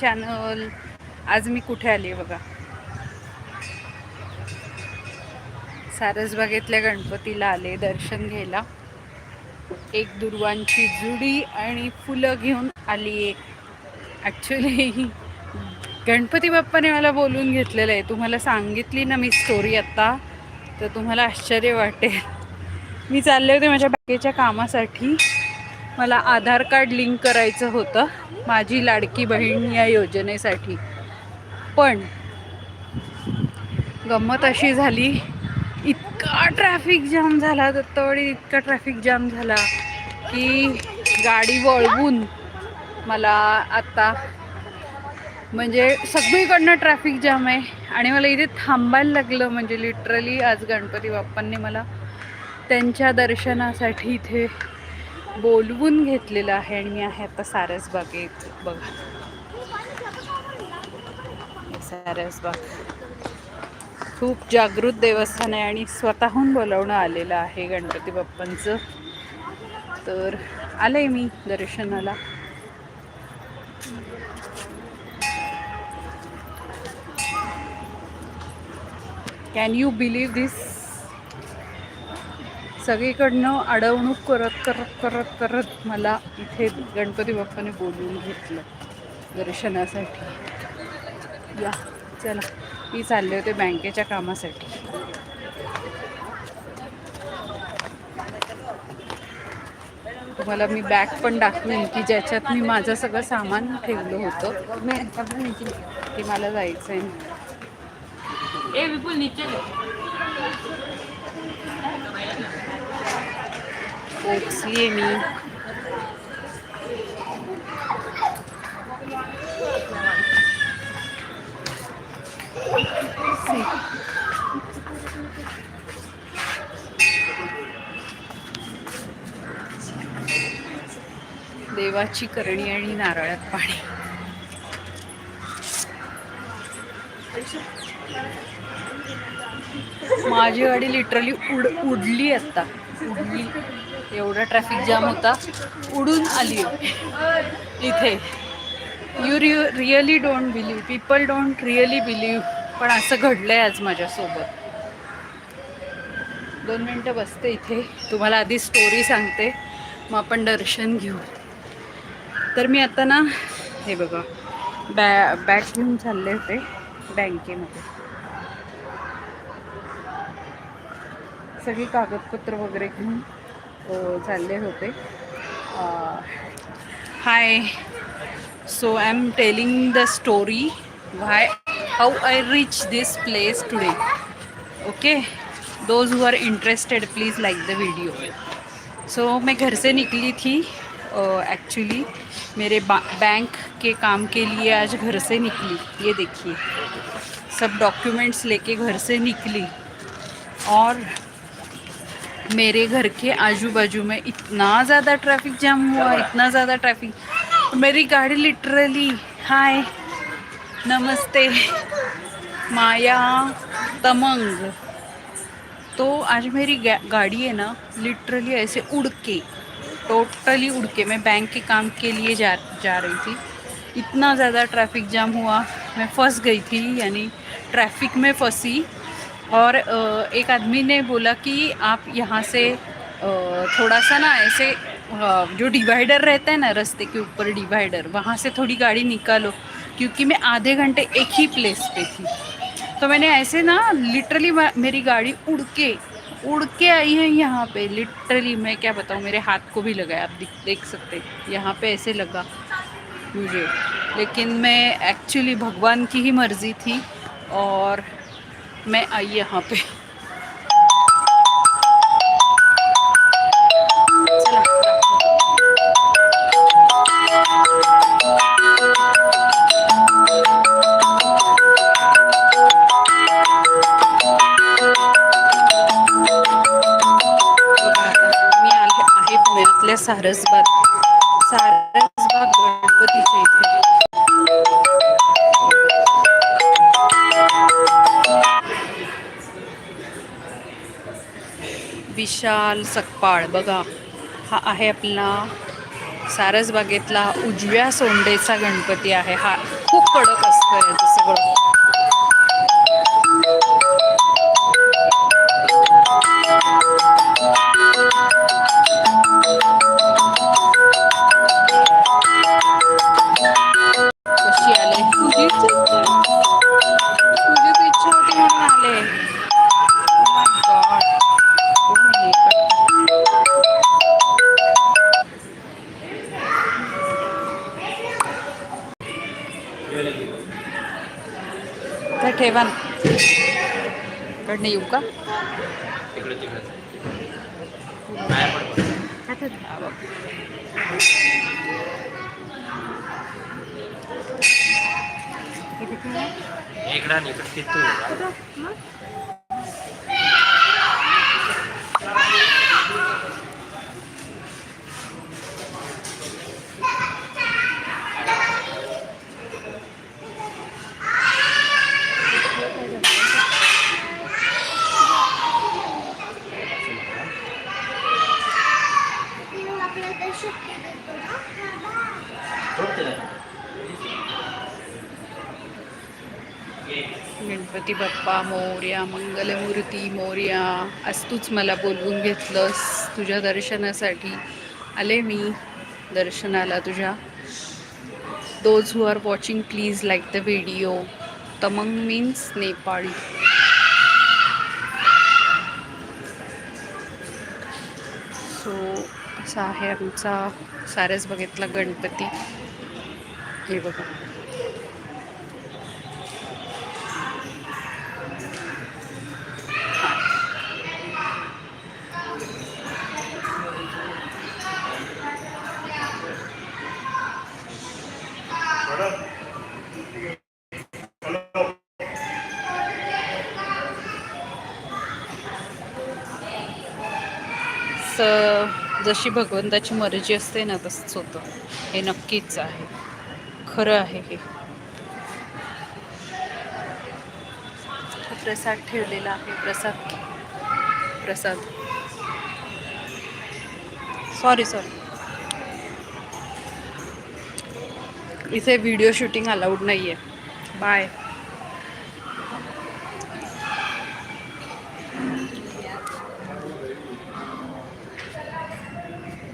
Channel आज मी कुठे आली बघा? सारसबागेतल्या गणपतीला आले दर्शन घ्यायला. एक दुर्वांची जुडी आणि फुलं घेऊन आली आहे ॲक्च्युली गणपती बाप्पाने मला बोलून घेतलेलं आहे. तुम्हाला सांगितली ना मी स्टोरी आत्ता तर तुम्हाला आश्चर्य वाटेल. मी चालले होते माझ्या बँकेच्या कामासाठी. मला आधार कार्ड लिंक करायचं होतं माझी लाडकी बहीण या योजनेसाठी. पण गंमत अशी झाली इतका ट्रॅफिक जाम झाला दत्तवाडी इतका ट्रॅफिक जाम झाला की गाडी वळवून मला आत्ता म्हणजे सगळीकडनं ट्रॅफिक जाम आहे आणि मला इथे थांबायला लागलं म्हणजे लिटरली आज गणपती बाप्पांनी मला त्यांच्या दर्शनासाठी इथे बोलवून घेतलेलं आहे आणि मी आहे आता सारसबागेत बघा. सारसबाग खूप जागृत देवस्थान आहे आणि स्वतःहून बोलावणं आलेलं आहे गणपती बाप्पांचं. तर आले मी दर्शनाला. कॅन यू बिलीव्ह दिस सगळीकडनं अडवणूक करत करत करत करत मला इथे गणपती बाप्पाने बोलवून घेतलं दर्शनासाठी. या चला. मी चालले होते बँकेच्या कामासाठी. तुम्हाला मी बॅग पण दाखवेन की ज्याच्यात मी माझं सगळं सामान ठेवलं होतं. की मला जायचं आहे ए विपुल ले आहे मी देवाची करणी आणि नारळात पाणी. माझी गाडी लिटरली उड उडली आत्ता उडली एवढा ट्रॅफिक जाम होता. उडून आली इथे. You re really don't believe people don't really believe पण असं घडलं आहे आज माझ्यासोबत. दोन मिनटं बसते इथे. तुम्हाला आधी स्टोरी सांगते. मग आपण दर्शन घेऊ. तर मी आता ना हे बघा. बॅ बॅग घेऊन चालले होते. बँकेमध्ये. सगळी कागदपत्र वगैरे घेऊन चालले होते. Hi so I am telling the story why how I reach this place today okay those who are interested please like the video so मैं घर से निकली थी एक्चुअली मेरे बा- बैंक के काम के लिए आज घर से निकली। ये देखिए। सब डॉक्यूमेंट्स लेके घर से निकली। और मेरे घर के आजू बाजू में इतना ज़्यादा ट्रैफ़िक जाम हुआ, इतना ज़्यादा ट्रैफ़िक मेरी गाड़ी लिटरली हाय, नमस्ते, माया, तमंग। तो आज मेरी गाड़ी है ना लिटरली ऐसे उड़ के टोटली उड़ के मैं बैंक के काम के लिए जा जा रही थी। इतना ज़्यादा ट्रैफ़िक जाम हुआ, मैं फंस गई थी, यानी ट्रैफ़िक में फंसी। और एक आदमी ने बोला कि आप यहाँ से थोड़ा सा ना ऐसे जो डिवाइडर रहता है ना रास्ते के ऊपर डिवाइडर, वहाँ से थोड़ी गाड़ी निकालो, क्योंकि मैं आधे घंटे एक ही प्लेस पे थी। तो मैंने ऐसे ना लिटरली मेरी गाड़ी उड़ के उड़ के आई है यहाँ पे लिटरली मैं क्या बताऊँ, मेरे हाथ को भी लगा आप देख सकते यहाँ पे ऐसे लगा मुझे। लेकिन मैं एक्चुअली भगवान की ही मर्ज़ी थी और मैं आई यहाँ पे। चला, बघा आता मी आले आहे पुण्यातल्या सारसबाग सारसबाग विशाल सकपाळ. बघा हा आहे आपला सारसबागेतला उजव्या सोंडेचा गणपती आहे. हा खूप कडक असतं याचं सगळं. काय ठेवा ना कडनं येऊ का? तिकडे इकडे आणि तिथून गणपती बाप्पा मोर्या मंगलमूर्ती मोर्या आज तूच मला बोलवून घेतलंस तुझ्या दर्शनासाठी. आले मी दर्शनाला तुझ्या. Those who are watching please like the video Tamang means Nepali. So असा आहे आमचा सारस बघितला गणपती. हे बघा. जशी भगवंताची मर्जी असते ना तसंच होतं. हे नक्कीच आहे. खरं आहे हे. हा प्रसाद ठेवलेला आहे. प्रसाद. प्रसाद. सॉरी सॉरी इथे व्हिडिओ शूटिंग अलाउड नाही आहे बाय